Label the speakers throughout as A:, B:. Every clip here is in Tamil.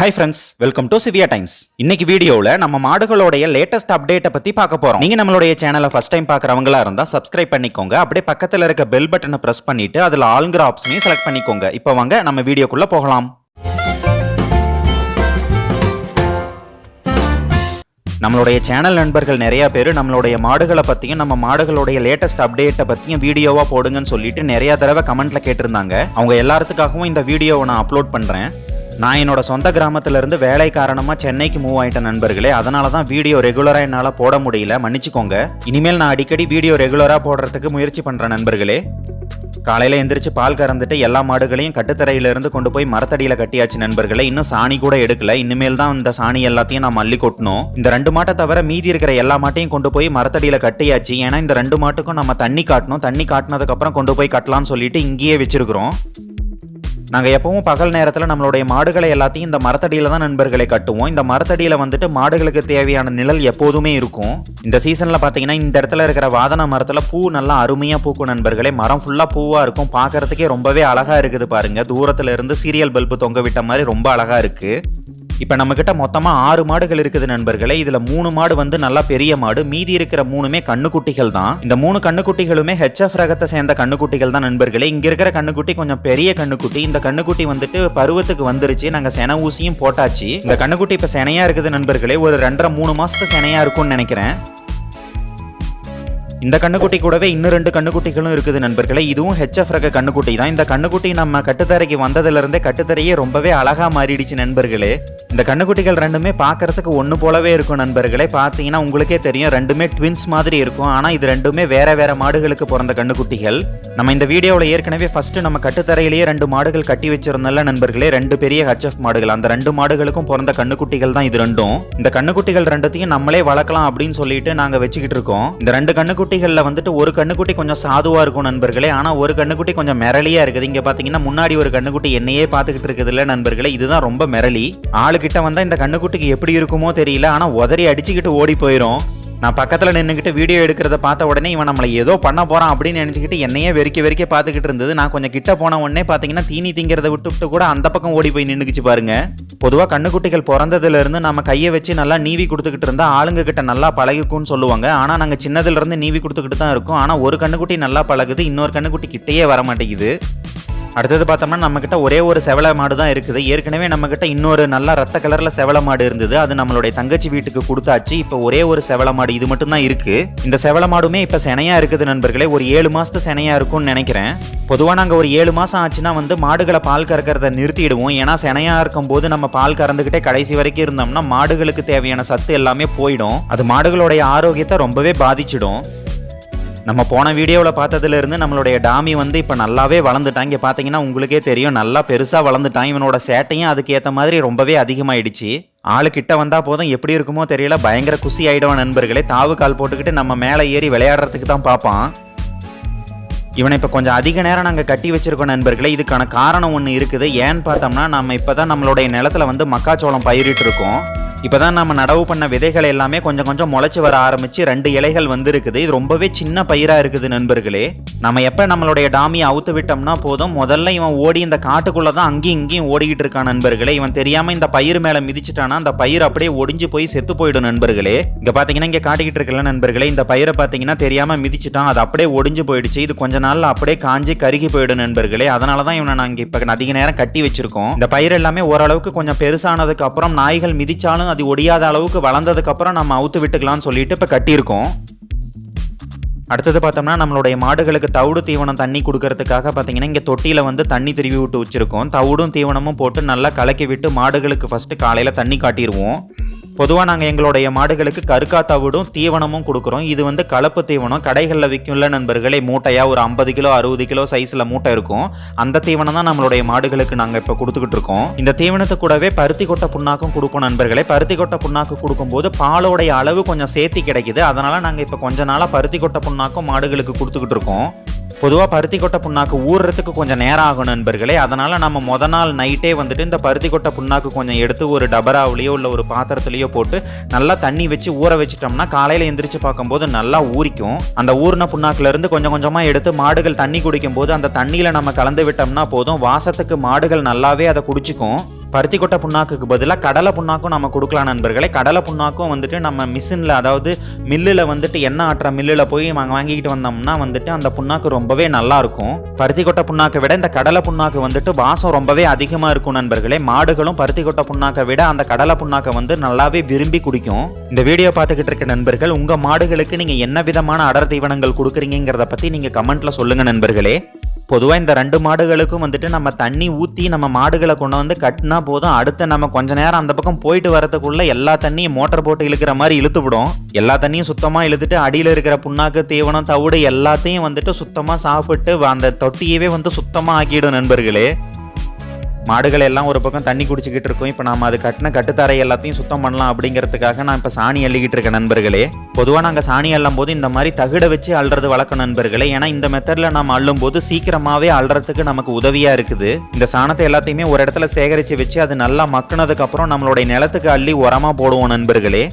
A: Hi friends welcome to Siviya times இன்னைக்கு வீடியோவில் நம்ம மாடுகளுடைய லேட்டஸ்ட் அப்டேட்டை பற்றி பார்க்க போகிறோம் நீங்கள் நம்மளுடைய சேனலை ஃபஸ்ட் டைம் பார்க்குறவங்களா இருந்தால் சப்ஸ்கிரைப் பண்ணிக்கோங்க. அப்படியே பக்கத்தில் இருக்க பெல் பட்டனை ப்ரெஸ் பண்ணிட்டு அதில் ஆளுங்கிற ஆப்ஷனையும் செலக்ட் பண்ணிக்கோங்க. இப்போ வாங்க நம்ம வீடியோக்குள்ளே போகலாம். நம்மளுடைய சேனல் நண்பர்கள் நிறைய பேர் நம்மளுடைய மாடுகளை பற்றியும் நம்ம மாடுகளுடைய லேட்டஸ்ட் அப்டேட்டை பற்றியும் வீடியோவாக போடுங்கன்னு சொல்லிட்டு நிறைய தடவை கமெண்ட்ல கேட்டிருந்தாங்க. அவங்க எல்லாத்துக்காகவும் இந்த வீடியோவை நான் அப்லோட் பண்ணுறேன் நான் என்னோட சொந்த கிராமத்திலேருந்து வேலை காரணமாக சென்னைக்கு மூவ் ஆயிட்டேன் நண்பர்களே அதனால தான் வீடியோ ரெகுலராக என்னால் போட முடியல. மன்னிச்சுக்கோங்க. இனிமேல் நான் அடிக்கடி வீடியோ ரெகுலராக போடுறதுக்கு முயற்சி பண்ணுறேன் நண்பர்களே. காலையில் எந்திரிச்சு பால் கறந்துட்டு எல்லா மாடுகளையும் கட்டுத்தரையிலேருந்து கொண்டு போய் மரத்தடியில் கட்டியாச்சு நண்பர்களே. இன்னும் சாணி கூட எடுக்கல. இனிமேல் தான் இந்த சாணி எல்லாத்தையும் நான் மல்லி கொட்டணும். இந்த ரெண்டு மாட்டை தவிர மீதி இருக்கிற எல்லா மாட்டையும் கொண்டு போய் மரத்தடியில் கட்டியாச்சு. ஏன்னா இந்த ரெண்டு மாட்டுக்கும் நம்ம தண்ணி காட்டணும். தண்ணி காட்டினதுக்கப்புறம் கொண்டு போய் கட்டலாம்னு சொல்லிட்டு இங்கேயே வச்சிருக்கிறோம். நாங்கள் எப்பவும் பகல் நேரத்தில் நம்மளுடைய மாடுகளை எல்லாத்தையும் இந்த மரத்தடியில் தான் நண்பர்களை கட்டுவோம். இந்த மரத்தடியில் வந்துட்டு மாடுகளுக்கு தேவையான நிழல் எப்போதுமே இருக்கும். இந்த சீசனில் பார்த்தீங்கன்னா இந்த இடத்துல இருக்கிற வாதன மரத்தில் பூ நல்லா அருமையாக பூக்கும் நண்பர்களே. மரம் ஃபுல்லாக பூவாக இருக்கும். பார்க்கறதுக்கே ரொம்பவே அழகாக இருக்குது பாருங்கள் தூரத்தில் இருந்து சீரியல் பல்பு தொங்க விட்ட மாதிரி ரொம்ப அழகாக இருக்குது இப்போ நம்மக்கிட்ட மொத்தமாக ஆறு மாடுகள் இருக்குது நண்பர்களே. இதில் மூணு மாடு வந்து நல்லா பெரிய மாடு. மீதி இருக்கிற மூணுமே கண்ணுக்குட்டிகள் தான். இந்த மூணு கண்ணுக்குட்டிகளுமே ஹெச்எஃப் ரகத்தை சேர்ந்த கண்ணுக்குட்டிகள் தான் நண்பர்களே. இங்கே இருக்கிற கண்ணுக்குட்டி கொஞ்சம் பெரிய கண்ணுக்குட்டி. இந்த கண்ணுக்குட்டி வந்துட்டு பருவத்துக்கு வந்துருச்சு. நாங்கள் சென ஊசியும் போட்டாச்சு. இந்த கண்ணுக்குட்டி இப்போ செனையாக இருக்குது நண்பர்களே. ஒரு ரெண்டரை மூணு மாதத்து செனையாக இருக்கும்னு நினைக்கிறேன். இந்த கண்ணுக்குட்டி கூடவே இன்னும் ரெண்டு கண்ணுக்குட்டிகளும் இருக்குது நண்பர்களே. இதுவும் ஹெச்எஃப் ரக கண்ணுக்குட்டி தான். இந்த கண்ணுக்குட்டி நம்ம கட்டுத்தரைக்கு வந்ததுல இருந்தே கட்டுத்தரையே ரொம்பவே அழகா மாறிடுச்சு நண்பர்களே. இந்த கண்ணுக்குட்டிகள் ரெண்டுமே பார்க்கறதுக்கு ஒன்று போலவே இருக்கும் நண்பர்களே. பார்த்தீங்கன்னா உங்களுக்கே தெரியும் ரெண்டுமே ட்வின்ஸ் மாதிரி இருக்கும். ஆனால் இது ரெண்டுமே வேற வேற மாடுகளுக்கு பிறந்த கண்ணுக்குட்டிகள். நம்ம இந்த வீடியோவில் ஏற்கனவே ஃபர்ஸ்ட் நம்ம கட்டுத்தரையிலேயே ரெண்டு மாடுகள் கட்டி வச்சிருந்தோம்ல நண்பர்களே. ரெண்டு பெரிய ஹெச்எஃப் மாடுகள். அந்த ரெண்டு மாடுகளுக்கும் பிறந்த கண்ணுக்குட்டிகள் தான் இது ரெண்டும். இந்த கண்ணுக்குட்டிகள் ரெண்டுத்தையும் நம்மளே வளர்க்கலாம் அப்படின்னு சொல்லிட்டு நாங்கள் வச்சுக்கிட்டு இருக்கோம். இந்த ரெண்டு கண்ணுக்குட்டிகளில் வந்துட்டு ஒரு கண்ணுக்குட்டி கொஞ்சம் சாதுவாக இருக்கும் நண்பர்களே. ஆனால் ஒரு கண்ணுக்குட்டி கொஞ்சம் மிரளியாக இருக்குது. இங்கே பார்த்தீங்கன்னா முன்னாடி ஒரு கண்ணுக்குட்டி என்னையே பார்த்துக்கிட்டு இருக்குதுல்ல நண்பர்களே. இதுதான் ரொம்ப மிரளி. ஆளுகிட்ட வந்தால் இந்த கண்ணுக்குட்டிக்கு எப்படி இருக்குமோ தெரியல. ஆனால் உதறி அடிச்சுக்கிட்டு ஓடி போயிடும் நான் பக்கத்தில் நின்றுக்கிட்டு வீடியோ எடுக்கிறத பார்த்த உடனே இவன் நம்மளை ஏதோ பண்ண போகிறான் அப்படின்னு நினச்சிக்கிட்டு என்னையே வெறிக்க வெறிக்க பார்த்துக்கிட்டு இருந்தது. நான் கொஞ்சம் கிட்ட போன உடனே பார்த்தீங்கன்னா தீனி திங்கிறத விட்டு விட்டு கூட அந்த பக்கம் ஓடி போய் நின்றுக்குச்சு பாருங்கள் பொதுவாக கண்ணுக்குட்டிகள் பிறந்ததுலேருந்து நம்ம கையை வச்சு நல்லா நீவி கொடுத்துக்கிட்டு இருந்தால் ஆளுங்க கிட்ட நல்லா பழகிக்கும்னு சொல்லுவாங்க. ஆனால் நாங்கள் சின்னதுலேருந்து நீவி கொடுத்துக்கிட்டு தான் இருக்கோம். ஆனால் ஒரு கண்ணுக்குட்டி நல்லா பழகுது இன்னொரு கண்ணுக்குட்டி கிட்டேயே வர மாட்டேங்குது அடுத்தது பார்த்தோம்னா நம்மக்கிட்ட ஒரே ஒரு செவல மாடு தான் இருக்குது. ஏற்கனவே நம்மக்கிட்ட இன்னொரு நல்ல ரத்த கலரில் செவல மாடு இருந்தது. அது நம்மளுடைய தங்கச்சி வீட்டுக்கு கொடுத்தாச்சு. இப்போ ஒரே ஒரு செவல மாடு இது மட்டும் தான் இந்த செவல மாடுமே இப்போ செனையாக இருக்குது நண்பர்களே. ஒரு ஏழு மாதத்து செனையாக இருக்கும்னு நினைக்கிறேன். பொதுவாக நாங்கள் ஒரு ஏழு மாதம் ஆச்சுன்னா வந்து மாடுகளை பால் கறக்கிறத நிறுத்திடுவோம். ஏன்னா செனையாக இருக்கும்போது நம்ம பால் கறந்துக்கிட்டே கடைசி வரைக்கும் இருந்தோம்னா மாடுகளுக்கு தேவையான சத்து எல்லாமே போயிடும். அது மாடுகளுடைய ஆரோக்கியத்தை ரொம்பவே பாதிச்சிடும். நம்ம போன வீடியோவில் பார்த்ததுலேருந்து நம்மளுடைய டாமி வந்து இப்போ நல்லாவே வளர்ந்துட்டான் இங்கே பார்த்தீங்கன்னா உங்களுக்கே தெரியும் நல்லா பெருசாக வளர்ந்துட்டான் இவனோட சேட்டையும் அதுக்கு ஏற்ற மாதிரி ரொம்பவே அதிகமாயிடுச்சு. ஆளு கிட்ட வந்தால் போதும். எப்படி இருக்குமோ தெரியல. பயங்கர குசி ஆகிடுவான் நண்பர்களே. தாவு கால் போட்டுக்கிட்டு நம்ம மேலே ஏறி விளையாடுறதுக்கு தான் பார்ப்பான். இவனை இப்போ கொஞ்சம் அதிக நேரம் நாங்கள் கட்டி வச்சிருக்கோம் நண்பர்களே. இதுக்கான காரணம் ஒன்று இருக்குது. ஏன்னு பார்த்தோம்னா நம்ம இப்போ தான் நம்மளுடைய நிலத்துல வந்து மக்காச்சோளம் பயிரிட்டு இருக்கோம் இப்போதான் நம்ம நடவு பண்ண விதைகள் எல்லாமே கொஞ்சம் கொஞ்சம் முளைச்சி வர ஆரம்பிச்சு ரெண்டு இலைகள் வந்திருக்குது. இது ரொம்பவே சின்ன பயிராக இருக்குது நண்பர்களே. நம்ம எப்போ நம்மளுடைய டாமியை அவுத்து விட்டோம்னா போதும். முதல்ல இவன் ஓடி இந்த காட்டுக்குள்ளே தான் அங்கேயும் இங்கேயும் ஓடிக்கிட்டு இருக்கான் நண்பர்களே. இவன் தெரியாமல் இந்த பயிர் மேலே மிதிச்சிட்டானா அந்த பயிர் அப்படியே ஒடிஞ்சு போய் செத்து போயிடும் நண்பர்களே. இங்கே பார்த்தீங்கன்னா இங்கே காட்டிக்கிட்டு இருக்கல நண்பர்களே இந்த பயிரை பார்த்தீங்கன்னா தெரியாமல் மிதிச்சிட்டான். அது அப்படியே ஒடிஞ்சு போயிடுச்சு. இது கொஞ்ச நாள் அப்படியே காஞ்சி கருகி போயிடும் நண்பர்களே. அதனால தான் இவனை நாங்கள் இப்போ அதிக நேரம் கட்டி வச்சிருக்கோம். இந்த பயிர் எல்லாமே ஓரளவுக்கு கொஞ்சம் பெருசானதுக்கு அப்புறம் நாய்கள் மிதிச்சாலும் அது ஒடியாத அளவுக்கு வளர்ந்ததுக்கப்புறம் நம்ம அவுத்து விட்டுக்கலாம்னு சொல்லிட்டு இப்போ கட்டியிருக்கோம். அடுத்தது பார்த்தோம்னா நம்மளுடைய மாடுகளுக்கு தவிடு தீவனம் தண்ணி கொடுக்கறதுக்காக பார்த்தீங்கன்னா இங்கே தொட்டியில் வந்து தண்ணி திருவி விட்டு வச்சுருக்கோம். தவிடும் தீவனமும் போட்டு நல்லா கலக்கி விட்டு மாடுகளுக்கு ஃபஸ்ட்டு காலையில் தண்ணி காட்டிடுவோம் பொதுவாக நாங்கள் எங்களுடைய மாடுகளுக்கு கருக்காத்தாவிடும் தீவனமும் கொடுக்குறோம். இது வந்து கலப்பு தீவனம். கடைகளில் விற்கும்ல நண்பர்களே மூட்டையாக ஒரு ஐம்பது கிலோ அறுபது கிலோ சைஸில் மூட்டை இருக்கும். அந்த தீவனம் தான் நம்மளுடைய மாடுகளுக்கு நாங்கள் இப்போ கொடுத்துக்கிட்டு இருக்கோம். இந்த தீவனத்து கூடவே பருத்தி கொட்டை புண்ணாக்கும் கொடுப்போம் நண்பர்களே. பருத்தி கொட்டை புண்ணாக்கு கொடுக்கும்போது பாலோடைய அளவு கொஞ்சம் சேர்த்தி கிடைக்குது. அதனால் நாங்கள் இப்போ கொஞ்ச நாளாக பருத்தி கொட்டை புண்ணாக்கும் மாடுகளுக்கு கொடுத்துக்கிட்டு இருக்கோம். பொதுவாக பருத்தி கொட்டை புண்ணாக்கு ஊறுறதுக்கு கொஞ்சம் நேரம் ஆகும் நண்பர்களே. அதனால் நம்ம முத நாள் நைட்டே வந்துட்டு இந்த பருத்தி கொட்டை புண்ணாக்கு கொஞ்சம் எடுத்து ஒரு டபராவிலையோ இல்லை ஒரு பாத்திரத்துலையோ போட்டு நல்லா தண்ணி வச்சு ஊற வச்சிட்டோம்னா காலையில் எந்திரிச்சு பார்க்கும்போது நல்லா ஊறிக்கும். அந்த ஊறின புண்ணாக்குலேருந்து கொஞ்சம் கொஞ்சமாக எடுத்து மாடுகள் தண்ணி குடிக்கும் போது அந்த தண்ணியில் நம்ம கலந்து விட்டோம்னா போதும். வாசத்துக்கு மாடுகள் நல்லாவே அதை குடிச்சிக்கும். பருத்தி கொட்டை புண்ணாக்குக்கு பதிலாக கடலை புண்ணாக்கும் நம்ம கொடுக்கலாம் நண்பர்களே. கடலை புண்ணாக்கும் வந்துட்டு நம்ம மிஷினில் அதாவது மில்லில் வந்துட்டு எண்ணெய் ஆட்டுற மில்லில் போய் வாங்க வாங்கிக்கிட்டு வந்தோம்னா வந்துட்டு அந்த புண்ணாக்கு ரொம்பவே நல்லாயிருக்கும் பருத்தி கொட்டை புண்ணாக்கை விட இந்த கடலை புண்ணாக்கு வந்துட்டு வாசம் ரொம்பவே அதிகமாக இருக்கும் நண்பர்களே. மாடுகளும் பருத்தி கொட்டை புண்ணாக்கை விட அந்த கடலை புண்ணாக்கை வந்து நல்லாவே விரும்பி குடிக்கும். இந்த வீடியோ பார்த்துக்கிட்டு இருக்க நண்பர்கள் உங்கள் மாடுகளுக்கு நீங்கள் என்ன விதமான அடர் தீவனங்கள் கொடுக்குறீங்கிறத பற்றி நீங்கள் கமெண்ட்டில் சொல்லுங்கள் நண்பர்களே. பொதுவாக இந்த ரெண்டு மாடுகளுக்கும் வந்துட்டு நம்ம தண்ணி ஊற்றி நம்ம மாடுகளை கொண்டு வந்து கட்டினா போதும். அடுத்து நம்ம கொஞ்ச நேரம் அந்த பக்கம் போயிட்டு வரதுக்குள்ளே எல்லா தண்ணியும் மோட்டர் போட்டு இழுக்கிற மாதிரி இழுத்து விடும். எல்லா தண்ணியும் சுத்தமாக இழுத்துட்டு அடியில் இருக்கிற புண்ணாக்கு தீவனம் தவிடு எல்லாத்தையும் வந்துட்டு சுத்தமாக சாப்பிட்டு அந்த தொட்டியவே வந்து சுத்தமாக ஆக்கிடும் நண்பர்களே. மாடுகள் எல்லாம் ஒரு பக்கம் தண்ணி குடிச்சிக்கிட்டு இருக்கும். இப்போ நம்ம அது கட்டின கட்டுத்தரை எல்லாத்தையும் சுத்தம் பண்ணலாம் அப்படிங்கிறதுக்காக நான் இப்போ சாணி அள்ளிக்கிட்டு இருக்கேன் நண்பர்களே. பொதுவாக நாங்கள் சாணி அள்ளும் போது இந்த மாதிரி தகுடை வச்சு அள்ளுறது வழக்கம் நண்பர்களே. ஏன்னா இந்த மெத்தடில் நம்ம அள்ளும் போது சீக்கிரமாகவே அள்ளுறதுக்கு நமக்கு உதவியாக இருக்குது. இந்த சாணத்தை எல்லாத்தையுமே ஒரு இடத்துல சேகரித்து வச்சு அது நல்லா மக்குனதுக்கப்புறம் நம்மளுடைய நிலத்துக்கு அள்ளி உரமாக போடுவோம் நண்பர்களே.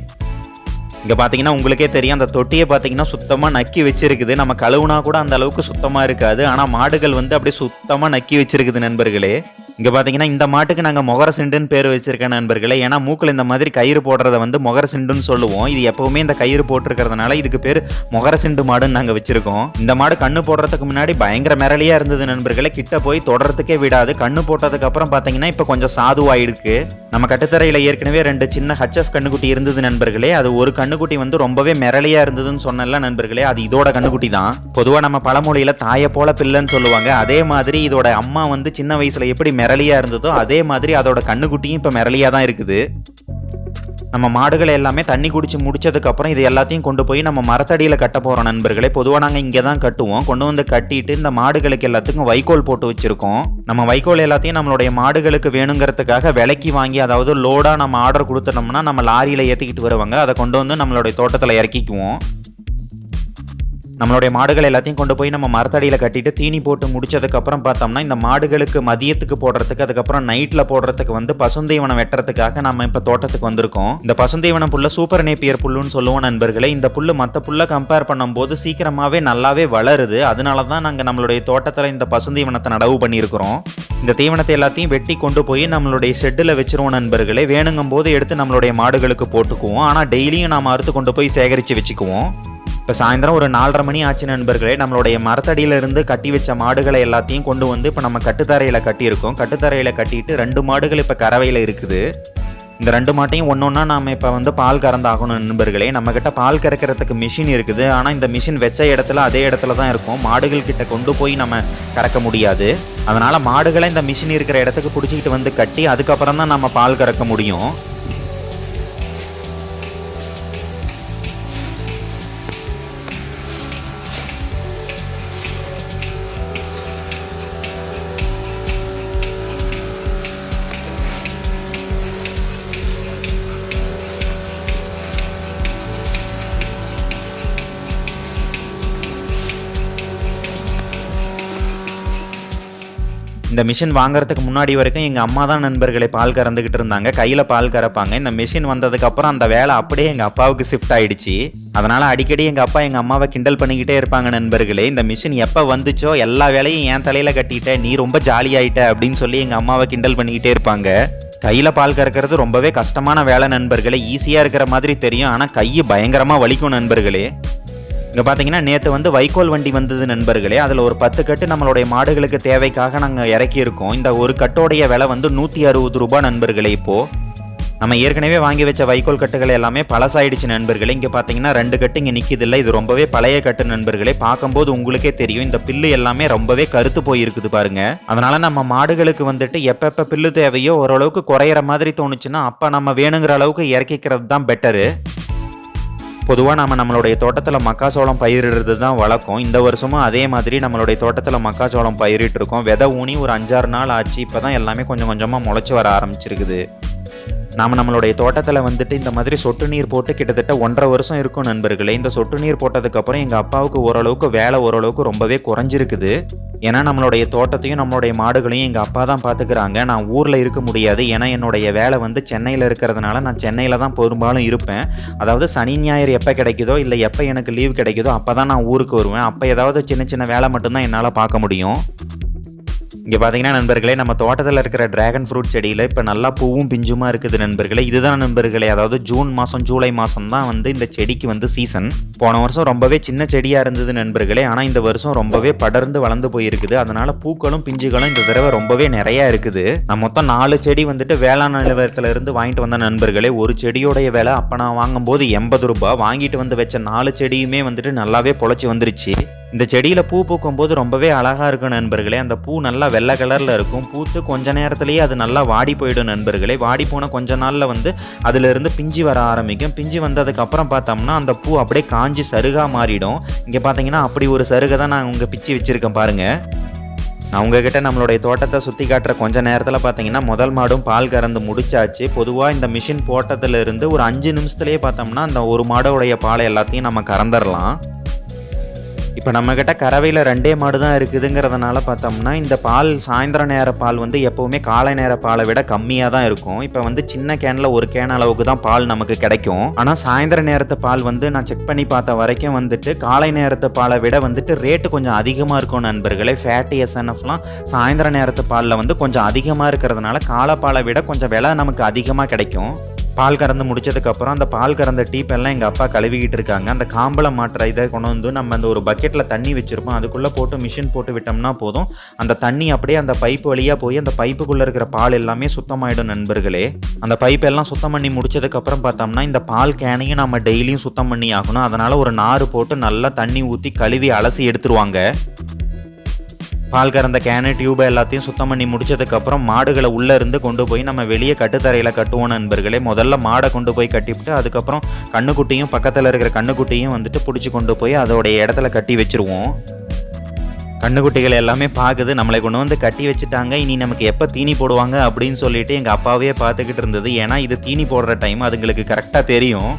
A: இங்கே பார்த்தீங்கன்னா உங்களுக்கே தெரியும் அந்த தொட்டியை பார்த்தீங்கன்னா சுத்தமாக நக்கி வச்சிருக்குது. நம்ம கழுவுனா கூட அந்த அளவுக்கு சுத்தமாக இருக்காது. ஆனால் மாடுகள் வந்து அப்படியே சுத்தமாக நக்கி வச்சிருக்குது நண்பர்களே. இங்கே பார்த்தீங்கன்னா இந்த மாட்டுக்கு நாங்கள் மொகர சிண்டுன்னு பேர் வச்சிருக்கேன் நண்பர்களே. ஏன்னா மூக்கில் இந்த மாதிரி கயிறு போடுறத வந்து மொகர சிண்டுன்னு சொல்லுவோம். இது எப்பவுமே இந்த கயிறு போட்டிருக்கிறதுனால இதுக்கு பேர் மொகர சிண்டு மாடுன்னு நாங்கள் வச்சிருக்கோம். இந்த மாடு கண்ணு போடுறதுக்கு முன்னாடி பயங்கர மிரளியாக இருந்தது நண்பர்களே. கிட்ட போய் தொடறதுக்கே விடாது. கண்ணு போட்டதுக்கு அப்புறம் பார்த்தீங்கன்னா இப்போ கொஞ்சம் சாதுவாயிருக்கு. நம்ம கட்டுத்தரையில் ஏற்கனவே ரெண்டு சின்ன ஹச்எஃப் கண்ணுக்குட்டி இருந்தது நண்பர்களே. அது ஒரு கண்ணுக்குட்டி வந்து ரொம்பவே மிரளியா இருந்ததுன்னு சொன்னல நண்பர்களே. அது இதோட கண்ணுக்குட்டி தான். பொதுவாக நம்ம பழமொழியில தாயை போல பிள்ளைன்னு சொல்லுவாங்க. அதே மாதிரி இதோட அம்மா வந்து சின்ன வயசில் எப்படி மிரளியாக இருந்ததோ அதே மாதிரி அதோட கண்ணுக்குட்டியும் இப்போ மிரளியாக தான் இருக்குது. நம்ம மாடுகளை எல்லாமே தண்ணி குடிச்சு முடிச்சதுக்கப்புறம் இது எல்லாத்தையும் கொண்டு போய் நம்ம மரத்தடியில் கட்ட போகிறோம் நண்பர்களே. பொதுவாக நாங்கள் இங்கே தான் கட்டுவோம். கொண்டு வந்து கட்டிட்டு இந்த மாடுகளுக்கு எல்லாத்துக்கும் வைக்கோல் போட்டு வச்சுருக்கோம். நம்ம வைக்கோல் எல்லாத்தையும் நம்மளுடைய மாடுகளுக்கு வேணுங்கிறதுக்காக விலைக்கு வாங்கி அதாவது லோடாக நம்ம ஆர்டர் கொடுத்துட்டோம்னா நம்ம லாரியில் ஏற்றிக்கிட்டு வருவாங்க. அதை கொண்டு வந்து நம்மளுடைய தோட்டத்தில் இறக்கிக்குவோம். நம்மளுடைய மாடுகள் எல்லாத்தையும் கொண்டு போய் நம்ம மரத்தடியில் கட்டிட்டு தீனி போட்டு முடிச்சதுக்கப்புறம் பார்த்தோம்னா இந்த மாடுகளுக்கு மதியத்துக்கு போடுறதுக்கு அதுக்கப்புறம் நைட்டில் போடுறதுக்கு வந்து பசுந்தீவனம் வெட்டுறதுக்காக நம்ம இப்போ தோட்டத்துக்கு வந்திருக்கோம். இந்த பசுந்தீவனம் புல்ல சூப்பர் நேப்பியர் புல்லுன்னு சொல்லுவோம் நண்பர்களே. இந்த புல் மற்ற புல்லை கம்பேர் பண்ணும்போது சீக்கிரமாகவே நல்லாவே வளருது. அதனால தான் நாங்கள் நம்மளுடைய தோட்டத்தில் இந்த பசுந்தீவனத்தை நடவு பண்ணியிருக்கிறோம். இந்த தீவனத்தை எல்லாத்தையும் வெட்டி கொண்டு போய் நம்மளுடைய ஷெட்டில் வச்சிருவோம் நண்பர்களே. வேணுங்கும் போது எடுத்து நம்மளுடைய மாடுகளுக்கு போட்டுக்குவோம். ஆனால் டெய்லியும் நாம் அறுத்து கொண்டு போய் சேகரித்து வச்சுக்குவோம். இப்போ சாயந்தரம் ஒரு நாலரை மணி ஆச்சு நண்பர்களே. நம்மளுடைய மரத்தடியிலிருந்து கட்டி வச்ச மாடுகளை எல்லாத்தையும் கொண்டு வந்து இப்போ நம்ம கட்டுத்தரையில் கட்டியிருக்கோம். கட்டுத்தரையில் கட்டிட்டு ரெண்டு மாடுகள் இப்போ கறவையில் இருக்குது. இந்த ரெண்டு மாட்டையும் ஒன்று ஒன்றா நாம் இப்போ வந்து பால் கறந்தாகணும் நண்பர்களே. நம்மக்கிட்ட பால் கறக்கிறதுக்கு மிஷின் இருக்குது. ஆனால் இந்த மிஷின் வச்ச இடத்துல அதே இடத்துல தான் இருக்கும். மாடுகள் கிட்ட கொண்டு போய் நம்ம கறக்க முடியாது. அதனால் மாடுகளை இந்த மிஷின் இருக்கிற இடத்துக்கு பிடிச்சிக்கிட்டு வந்து கட்டி அதுக்கப்புறம் தான் நம்ம பால் கறக்க முடியும். இந்த மிஷின் வாங்குறதுக்கு முன்னாடி வரைக்கும் எங்கள் அம்மா தான் நண்பர்களை பால் கறந்துக்கிட்டு இருந்தாங்க. கையில் பால் கறப்பாங்க. இந்த மிஷின் வந்ததுக்கப்புறம் அந்த வேலை அப்படியே எங்கள் அப்பாவுக்கு ஷிஃப்ட் ஆயிடுச்சு. அதனால் அடிக்கடி எங்கள் அப்பா எங்கள் அம்மாவை கிண்டல் பண்ணிக்கிட்டே இருப்பாங்க நண்பர்களே. இந்த மிஷின் எப்போ வந்துச்சோ எல்லா வேலையும் என் தலையில் கட்டிட்ட நீ ரொம்ப ஜாலியாயிட்ட அப்படின்னு சொல்லி எங்கள் அம்மாவை கிண்டல் பண்ணிக்கிட்டே இருப்பாங்க. கையில் பால் கறக்கிறது ரொம்பவே கஷ்டமான வேலை நண்பர்களே. ஈஸியாக இருக்கிற மாதிரி தெரியும். ஆனால் கை பயங்கரமாக வலிக்கும் நண்பர்களே. இங்கே பார்த்தீங்கன்னா நேற்று வந்து வைக்கோல் வண்டி வந்தது நண்பர்களே. அதில் ஒரு பத்து கட்டு நம்மளுடைய மாடுகளுக்கு தேவைக்காக நாங்கள் இறக்கியிருக்கோம். இந்த ஒரு கட்டோடைய விலை வந்து நூற்றி அறுபது ரூபாய் நண்பர்களே இப்போது நம்ம ஏற்கனவே வாங்கி வச்ச வைக்கோல் கட்டுகள் எல்லாமே பழசாயிடுச்சு நண்பர்களே. இங்கே பார்த்தீங்கன்னா ரெண்டு கட்டு இங்கே நிற்கிதில்ல இது ரொம்பவே பழைய கட்டு நண்பர்களே. பார்க்கும்போது உங்களுக்கே தெரியும். இந்த பில்லு எல்லாமே ரொம்பவே கருத்து போயிருக்குது பாருங்க. அதனால நம்ம மாடுகளுக்கு வந்துட்டு எப்பப்போ பில்லு தேவையோ ஓரளவுக்கு குறையிற மாதிரி தோணுச்சுன்னா அப்போ நம்ம வேணுங்கிற அளவுக்கு இறக்கிக்கிறது தான் பெட்டரு பொதுவாக நம்ம நம்மளுடைய தோட்டத்தில் மக்காச்சோளம் பயிரிடுறது தான் வழக்கம். இந்த வருஷமும் அதே மாதிரி நம்மளுடைய தோட்டத்தில் மக்காச்சோளம் பயிரிட்டு இருக்கோம் விதை ஊனி ஒரு அஞ்சாறு நாள் ஆச்சு. இப்போ தான் எல்லாமே கொஞ்சம் கொஞ்சமாக முளைச்சி வர ஆரம்பிச்சிருக்குது. நாம் நம்மளுடைய தோட்டத்தில் வந்துட்டு இந்த மாதிரி சொட்டு நீர் போட்டு கிட்டத்தட்ட ஒன்றரை வருஷம் இருக்கும் நண்பர்களே. இந்த சொட்டு நீர் போட்டதுக்கப்புறம் எங்கள் அப்பாவுக்கு ஓரளவுக்கு வேலை ஓரளவுக்கு ரொம்பவே குறைஞ்சிருக்குது. ஏன்னா நம்மளுடைய தோட்டத்தையும் நம்மளுடைய மாடுகளையும் எங்கள் அப்பா தான் பார்த்துக்கிறாங்க நான் ஊரில் இருக்க முடியாது. ஏன்னா என்னுடைய வேலை வந்து சென்னையில் இருக்கிறதுனால நான் சென்னையில் தான் பெரும்பாலும் இருப்பேன். அதாவது சனி ஞாயிறு எப்போ கிடைக்குதோ இல்லை எப்போ எனக்கு லீவ் கிடைக்குதோ அப்போ தான் நான் ஊருக்கு வருவேன். அப்போ ஏதாவது சின்ன சின்ன வேலை மட்டும்தான் என்னால் பார்க்க முடியும். இங்கே பார்த்தீங்கன்னா நண்பர்களே நம்ம தோட்டத்தில் இருக்கிற டிராகன் ஃப்ரூட் செடியில் இப்போ நல்லா பூவும் பிஞ்சுமா இருக்குது நண்பர்களே. இதுதான் நண்பர்களே அதாவது ஜூன் மாதம் ஜூலை மாதம் தான் வந்து இந்த செடிக்கு வந்து சீசன் போன வருஷம் ரொம்பவே சின்ன செடியாக இருந்தது நண்பர்களே ஆனால் இந்த வருஷம் ரொம்பவே படர்ந்து வளர்ந்து போயிருக்குது. அதனால பூக்களும் பிஞ்சுகளும் இந்த தடவை ரொம்பவே நிறையா இருக்குது. நான் மொத்தம் நாலு செடி வந்துட்டு வேளாண் நிலவரத்துல இருந்து வாங்கிட்டு வந்த நண்பர்களே ஒரு செடியோடைய விலை அப்போ நான் வாங்கும்போது எண்பது ரூபாய். வாங்கிட்டு வந்து வச்ச நாலு செடியுமே வந்துட்டு நல்லாவே பொழைச்சி வந்துருச்சு. இந்த செடியில் பூ பூக்கும் போது ரொம்பவே அழகாக இருக்கும் நண்பர்களே. அந்த பூ நல்லா வெள்ளை கலரில் இருக்கும். பூத்து கொஞ்ச நேரத்துலேயே அது நல்லா வாடி போயிடும் நண்பர்களே. வாடி போன கொஞ்ச நாளில் வந்து அதிலிருந்து பிஞ்சு வர ஆரம்பிக்கும். பிஞ்சு வந்ததுக்கப்புறம் பார்த்தோம்னா அந்த பூ அப்படியே காஞ்சி சருகாக மாறிடும். இங்கே பார்த்தீங்கன்னா அப்படி ஒரு சருகை தான் நான் உங்கள் பிச்சு வச்சுருக்கேன் பாருங்கள் அவங்கக்கிட்ட நம்மளுடைய தோட்டத்தை சுற்றி காட்டுற கொஞ்ச நேரத்தில் பார்த்தீங்கன்னா முதல் மாடும் பால் கறந்து முடிச்சாச்சு. பொதுவாக இந்த மிஷின் போட்டதுலேருந்து ஒரு அஞ்சு நிமிஷத்துலேயே பார்த்தோம்னா அந்த ஒரு மாடோடைய பாலை எல்லாத்தையும் நம்ம கறந்துடலாம். இப்போ நம்மக்கிட்ட கறவையில் ரெண்டே மாடு தான் இருக்குதுங்கிறதுனால பார்த்தோம்னா இந்த பால் சாயந்தர நேர பால் வந்து எப்போவுமே காலை நேர பாலை விட கம்மியாக தான் இருக்கும். இப்போ வந்து சின்ன கேனில் ஒரு கேன் அளவுக்கு தான் பால் நமக்கு கிடைக்கும். ஆனால் சாயந்தர நேரத்து பால் வந்து நான் செக் பண்ணி பார்த்த வரைக்கும் வந்துட்டு காலை நேரத்து பாலை விட வந்துட்டு ரேட்டு கொஞ்சம் அதிகமாக இருக்கும் நண்பர்களே. ஃபேட்டி எஸ்என்எஃப்லாம் சாயந்தர நேரத்து பாலில் வந்து கொஞ்சம் அதிகமாக இருக்கிறதுனால காலை பாலை விட கொஞ்சம் விலை நமக்கு அதிகமாக கிடைக்கும். பால் கறந்து முடிச்சதுக்கப்புறம் அந்த பால் கறந்த டீப்பெல்லாம் எங்கள் அப்பா கழுவிக்கிட்டு இருக்காங்க அந்த காம்பளை மாற்ற இதை கொண்டு வந்து நம்ம அந்த ஒரு பக்கெட்டில் தண்ணி வச்சுருப்போம். அதுக்குள்ளே போட்டு மிஷின் போட்டு விட்டோம்னா போதும். அந்த தண்ணி அப்படியே அந்த பைப் வழியாக போய் அந்த பைப்புக்குள்ளே இருக்கிற பால் எல்லாமே சுத்தமாயிடும் நண்பர்களே. அந்த பைப் எல்லாம் சுத்தம் பண்ணி முடிச்சதுக்கப்புறம் பார்த்தோம்னா இந்த பால் கேனையும் நம்ம டெய்லியும் சுத்தம் பண்ணி ஆகணும். அதனால் ஒரு நார் போட்டு நல்லா தண்ணி ஊற்றி கழுவி அலசி எடுத்துருவாங்க. பால் கறந்த கேனு டியூபை எல்லாத்தையும் சுத்தம் பண்ணி முடிச்சதுக்கப்புறம் மாடுகளை உள்ளே இருந்து கொண்டு போய் நம்ம வெளியே கட்டுத்தரையில் கட்டுவோம் நண்பர்களே. முதல்ல மாடை கொண்டு போய் கட்டிவிட்டு அதுக்கப்புறம் கண்ணுக்குட்டியும் பக்கத்தில் இருக்கிற கண்ணுக்குட்டியும் வந்துட்டு பிடிச்சி கொண்டு போய் அதோடைய இடத்துல கட்டி வச்சிருவோம். கண்ணுக்குட்டிகள் எல்லாமே பார்க்குது நம்மளை கொண்டு வந்து கட்டி வச்சுட்டாங்க. இனி நமக்கு எப்போ தீனி போடுவாங்க அப்படின்னு சொல்லிட்டு எங்கள் அப்பாவே பார்த்துக்கிட்டு இருந்தது. ஏன்னா இது தீனி போடுற டைம் அதுங்களுக்கு கரெக்டாக தெரியும்.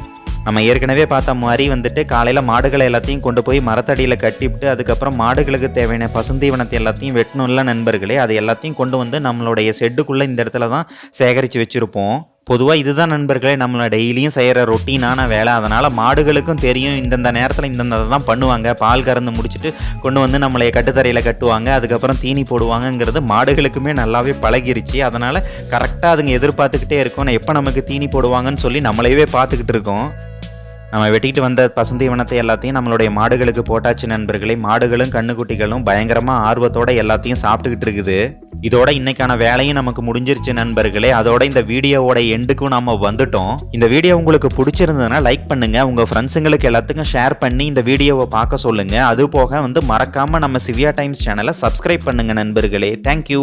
A: நம்ம ஏற்கனவே பார்த்த மாதிரி வந்துட்டு காலையில் மாடுகளை எல்லாத்தையும் கொண்டு போய் மரத்தடியில் கட்டிவிட்டு அதுக்கப்புறம் மாடுகளுக்கு தேவையான பசுந்தீவனத்தை எல்லாத்தையும் வெட்டணும்ல நண்பர்களே அது எல்லாத்தையும் கொண்டு வந்து நம்மளுடைய ஷெட்டுக்குள்ளே இந்த இடத்துல தான் சேகரித்து வச்சுருப்போம். பொதுவாக இதுதான் நண்பர்களே நம்மளை டெய்லியும் செய்கிற ரொட்டீனான வேலை. அதனால் மாடுகளுக்கும் தெரியும் இந்தந்த நேரத்தில் இந்தந்த தான் பண்ணுவாங்க. பால் கறந்து முடிச்சுட்டு கொண்டு வந்து நம்மளைய கட்டுத்தரையில் கட்டுவாங்க. அதுக்கப்புறம் தீனி போடுவாங்கங்கிறது மாடுகளுக்குமே நல்லாவே பழகிருச்சு. அதனால் கரெக்டாக அதுங்க எதிர்பார்த்துக்கிட்டே இருக்கும். எப்போ நமக்கு தீனி போடுவாங்கன்னு சொல்லி நம்மளையவே பார்த்துக்கிட்டு இருக்கோம். நம்ம வெட்டிட்டு வந்த பசுந்தீவனத்தை எல்லாத்தையும் நம்மளுடைய மாடுகளுக்கு போட்டாச்சு நண்பர்களே. மாடுகளும் கண்ணுக்குட்டிகளும் பயங்கரமாக ஆர்வத்தோட எல்லாத்தையும் சாப்பிட்டுக்கிட்டு இருக்குது. இதோட இன்னைக்கான வேலையும் நமக்கு முடிஞ்சிருச்சு நண்பர்களே. அதோட இந்த வீடியோவோட எண்டுக்கும் நம்ம வந்துட்டோம். இந்த வீடியோ உங்களுக்கு பிடிச்சிருந்ததுன்னா லைக் பண்ணுங்க. உங்க ஃப்ரெண்ட்ஸுங்களுக்கு எல்லாத்துக்கும் ஷேர் பண்ணி இந்த வீடியோவை பார்க்க சொல்லுங்க. அது போக வந்து மறக்காம நம்ம சிவியா டைம்ஸ் சேனலை சப்ஸ்கிரைப் பண்ணுங்க நண்பர்களே. தேங்க்யூ